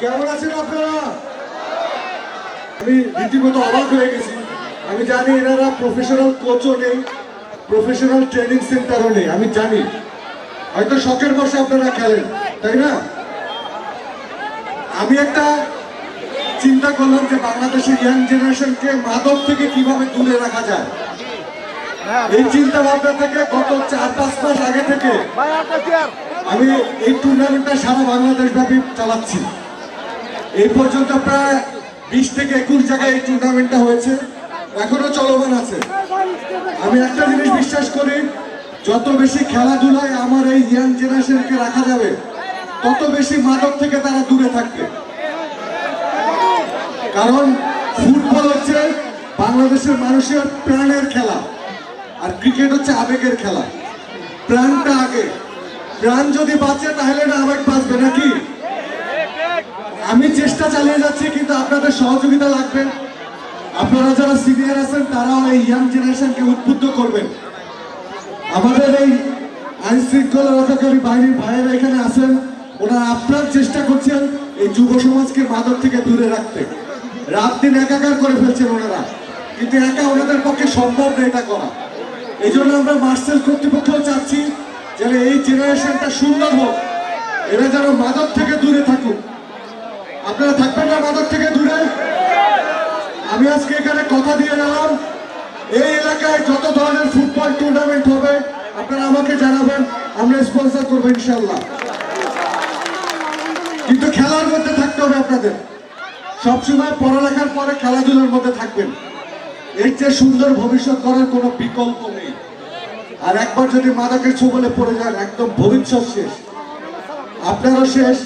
কেমন আছেন আপনারা? আমি রীতিমতো অবাক হয়ে গেছি। আমি জানি এনারা প্রফেশনাল কোচও নেই প্রফেশনাল ট্রেনিং সেন্টারও নেই আমি জানি। হয়তো শখের বসে আপনারা খেলেন তাই না? আমি একটা চিন্তা করলাম যে বাংলাদেশের ইয়াং জেনারেশনকে মাদক থেকে কীভাবে দূরে রাখা যায়? এই চিন্তা ভাবনা থেকে গত চার পাঁচ মাস আগে থেকে আমি এই টুর্নামেন্টটা সারা বাংলাদেশ ব্যাপী চালাচ্ছি। এই পর্যন্ত প্রায় বিশ থেকে একুশ জায়গায় এই টুর্নামেন্টটা হয়েছে। এখনও চলমান আছে। আমি একটা জিনিস বিশ্বাস করি, যত বেশি খেলাধুলায় আমার এই ইয়াং জেনারেশনকে রাখা যাবে, তত বেশি মাদক থেকে তারা দূরে থাকবে। কারণ ফুটবল হচ্ছে বাংলাদেশের মানুষের প্রাণের খেলা, আর ক্রিকেট হচ্ছে আবেগের খেলা। প্রাণটা আগে। প্রাণ যদি বাঁচে, তাহলে না আবেগ বাঁচবে, নাকি? আমি চেষ্টা চালিয়ে যাচ্ছি, কিন্তু আপনাদের সহযোগিতা লাগবে। আপনারা যারা সিনিয়র আছেন, তারাও এই ইয়াং জেনারেশনকে উদ্বুদ্ধ করবেন। আমাদের এই আইন শৃঙ্খলা রক্ষাকারী বাহিনীর ভাইয়েরা এখানে আছেন, ওনারা আপনার চেষ্টা করছেন এই যুব সমাজকে মাদক থেকে দূরে রাখতে। রাত দিন একাকার করে ফেলছেন ওনারা, কিন্তু একা ওনাদের পক্ষে সম্ভব না এটা করা। এই জন্য আমরা মার্সেল কর্তৃপক্ষও চাচ্ছি যেন এই জেনারেশনটা সুন্দর হোক, এরা যেন মাদক থেকে দূরে থাকুক। আপনারা থাকবেন না মাদক থেকে দূরে। আমি আজকে এখানে কথা দিয়ে গেলাম। এই এলাকায় যত ধরনের ফুটবল টুর্নামেন্ট হবে, আপনারা আমাকে জানাবেন, আমরা স্পন্সর করব ইনশাল্লাহ কিন্তু খেলার মধ্যে থাকতে হবে আপনাদের। সবসময় পড়ালেখার পরে খেলাধুলার মধ্যে থাকবেন। এর চেয়ে সুন্দর ভবিষ্যৎ করার কোনো বিকল্প নেই। আর একবার যদি মাদকের ছোবলে পড়ে যান, একদম ভবিষ্যৎ শেষ। আপনারও শেষ।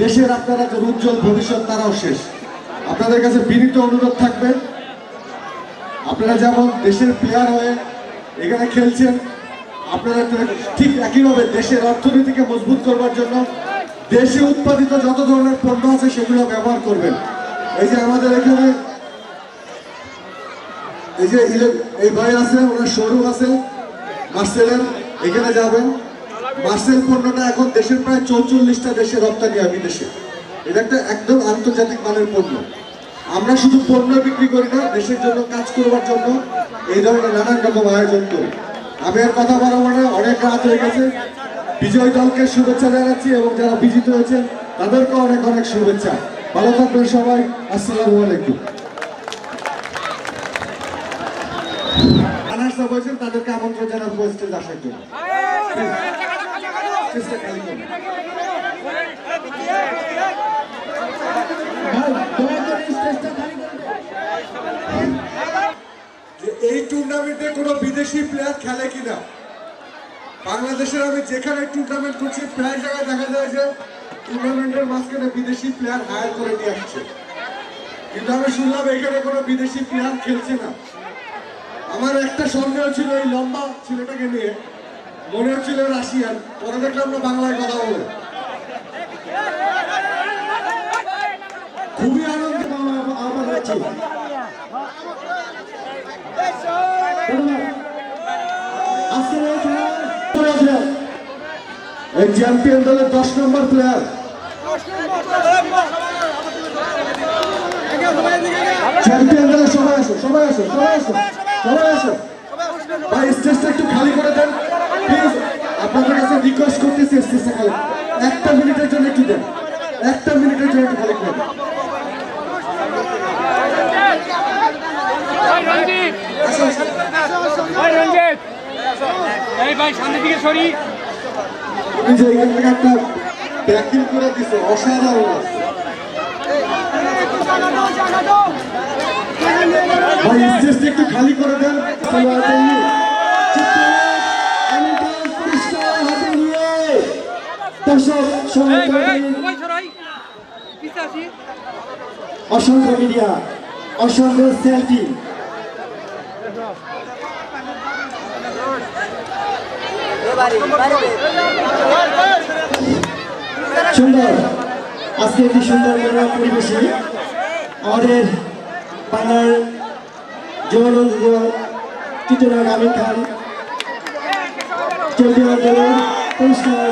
দেশের আপনারা যে উজ্জ্বল ভবিষ্যৎ, তারাও শেষ। আপনাদের কাছে বিনীত অনুরোধ থাকবে। আপনারা যেমন দেশের প্লেয়ার হয়ে এখানে খেলছেন, আপনারা ঠিক একইভাবে দেশের অর্থনীতিকে মজবুত করবার জন্য দেশে উৎপাদিত যত ধরনের পণ্য আছে সেগুলো ব্যবহার করবেন। এই যে আমাদের এখানে এই যে এই ভাই আছে, ওনার শোরুম আছে, মার্সেলের, এখানে যাবেন। মার্সেল পণ্যটা এখন দেশের প্রায় চৌচল্লিশটা দেশে রপ্তানি হয় বিদেশে। এটা একটা একদম আন্তর্জাতিক মানের পণ্য। আমরা শুধু পণ্য বিক্রি করি না, দেশের জন্য কাজ করবার জন্য এই ধরনের নানান রকম আয়োজন করি। আমি আর কথা বলব না, অনেক রাত হয়ে গেছে। বিজয় দলকে শুভেচ্ছা জানাচ্ছি এবং যারা বিজিত হয়েছে তাদেরকে অনেক অনেক শুভেচ্ছা। ভালো থাকবেন সবাই, আসসালামু আলাইকুম। তাদেরকে আমন্ত্রণ জানাব স্টেজ আসার জন্য। এই টুর্নামেন্টে কোনো বিদেশি প্লেয়ার খেলে কিনা? বাংলাদেশের আমি যেখানে টুর্নামেন্ট করছি, প্রায় জায়গায় দেখা যায় যে টুর্নামেন্টের মাঝখানে বিদেশি প্লেয়ার হায়ার করে নিয়ে আসছে। কিন্তু আমি শুনলাম এখানে কোনো বিদেশি প্লেয়ার খেলছে না। আমার একটা সন্দেহ ছিল এই লম্বা ছেলেটাকে নিয়ে। মনে হচ্ছিল রাশিয়ান, পরে দেখলাম না বাংলায় কথা বলে। খুবই আনন্দ আমার হচ্ছে এই চ্যাম্পিয়ন দলের দশ নম্বর প্লেয়ার চ্যাম্পিয়ন দলের সবাই আসো সবাই আসো সবাই আসো সবাই আসো। ভাই একটু খালি করে দেন। রিকোয়েস্ট করতেছি স্টেজটা খালি। একটা মিনিটের জন্য একটু দেন। একটা মিনিটের জন্য একটু খালি করে দেন ভাই রঞ্জিত। আসো, আসো। ভাই রঞ্জিত। এই ভাই সামনের দিকে সরি। উনি যে এখান থেকে একটা ব্যাকিং করে দিছে অসাধারণ ভাই একটু খালি করে দেন। অসংখ্য মিডিয়া, অসংখ্য সেলফি। সুন্দর। আজকে একটি সুন্দর মনোরম পরিবেশে আমাদের বাংলার জীবনানন্দ চিত্রনায়ক আমির খান চন্দ্রনাথ দেবের পুরস্কার